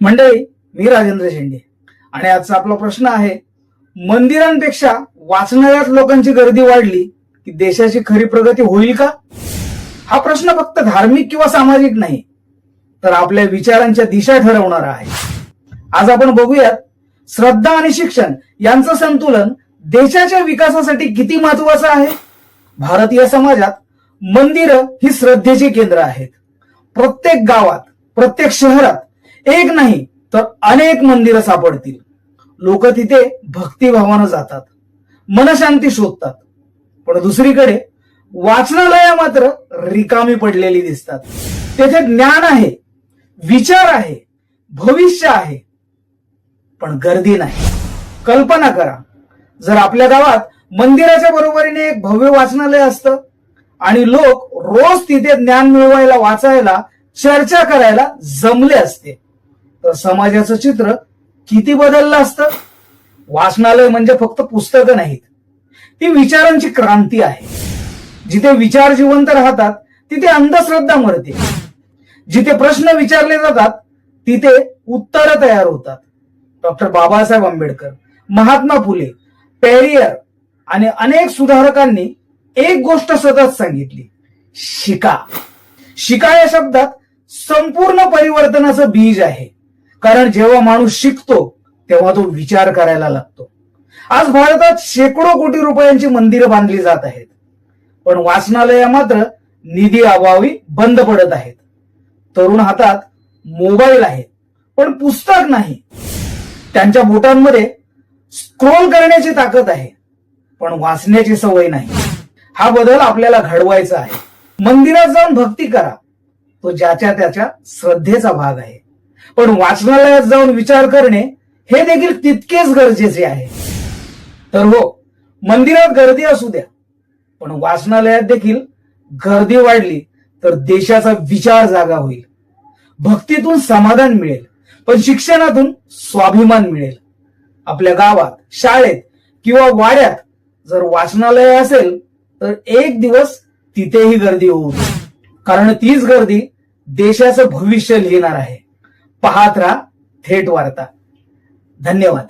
मंडळी मी राजेंद्र शेंडे. आणि आजचा आपला प्रश्न आहे मंदिरांपेक्षा वाचणाऱ्याच लोकांची गर्दी वाढली की देशाची खरी प्रगती होईल का? हा प्रश्न फक्त धार्मिक किंवा सामाजिक नाही तर आपल्या विचारांच्या दिशा ठरवणारा आहे. आज आपण बघूयात श्रद्धा आणि शिक्षण यांचं संतुलन देशाच्या विकासासाठी किती महत्वाचं आहे? भारतीय समाजात मंदिरं ही श्रद्धेची केंद्र आहेत. प्रत्येक गावात प्रत्येक शहरात एक नाही तर अनेक मंदिरं सापडतील. लोक तिथे भक्तिभावानं जातात. मनशांती शोधतात. पण दुसरीकडे वाचनालया मात्र रिकामी पडलेली दिसतात. तेथे ज्ञान आहे विचार आहे भविष्य आहे पण गर्दी नाही. कल्पना करा. जर आपल्या गावात मंदिराच्या बरोबरीने एक भव्य वाचनालय असतं आणि लोक रोज तिथे ज्ञान मिळवायला वाचायला चर्चा करायला जमले असते तर समाजाचं चित्र किती बदललं असतं? वाचनालय म्हणजे फक्त पुस्तकं नाहीत. ती विचारांची क्रांती आहे. जिथे विचार जिवंत राहतात तिथे अंधश्रद्धा मरते. जिथे प्रश्न विचारले जातात तिथे उत्तरं तयार होतात. डॉक्टर बाबासाहेब आंबेडकर महात्मा फुले पेरियर आणि अनेक सुधारकांनी एक गोष्ट सतत सांगितली. शिका. शिका या शब्दात संपूर्ण परिवर्तनाचं बीज आहे. कारण जेव्हा माणूस शिकतो तेव्हा तो विचार करायला लागतो. आज भारतात शेकडो कोटी रुपयांची मंदिरं बांधली जात आहेत. पण वाचनालया मात्र निधी अभावी बंद पडत आहेत. तरुण हातात मोबाईल आहे पण पुस्तक नाही. त्यांच्या बोटांमध्ये स्क्रोल करण्याची ताकद आहे पण वाचण्याची सवय नाही. हा बदल आपल्याला घडवायचा आहे. मंदिरात जाऊन भक्ती करा. तो ज्याच्या त्याच्या श्रद्धेचा भाग आहे. पण वाचनालयात जाऊन विचार करणे हे देखील तितकेच गरजेचे आहे. तर हो मंदिरात गर्दी असू द्या पण वाचनालयात देखील गर्दी वाढली तर देशाचा विचार जागा होईल. भक्तीतून समाधान मिळेल पण शिक्षणातून स्वाभिमान मिळेल. आपल्या गावात शाळेत किंवा वाड्यात जर वाचनालय असेल तर एक दिवस तिथेही गर्दी होऊ कारण तीच गर्दी देशाचं भविष्य लिहिणार आहे. पाहत राहा थेट वार्ता. धन्यवाद.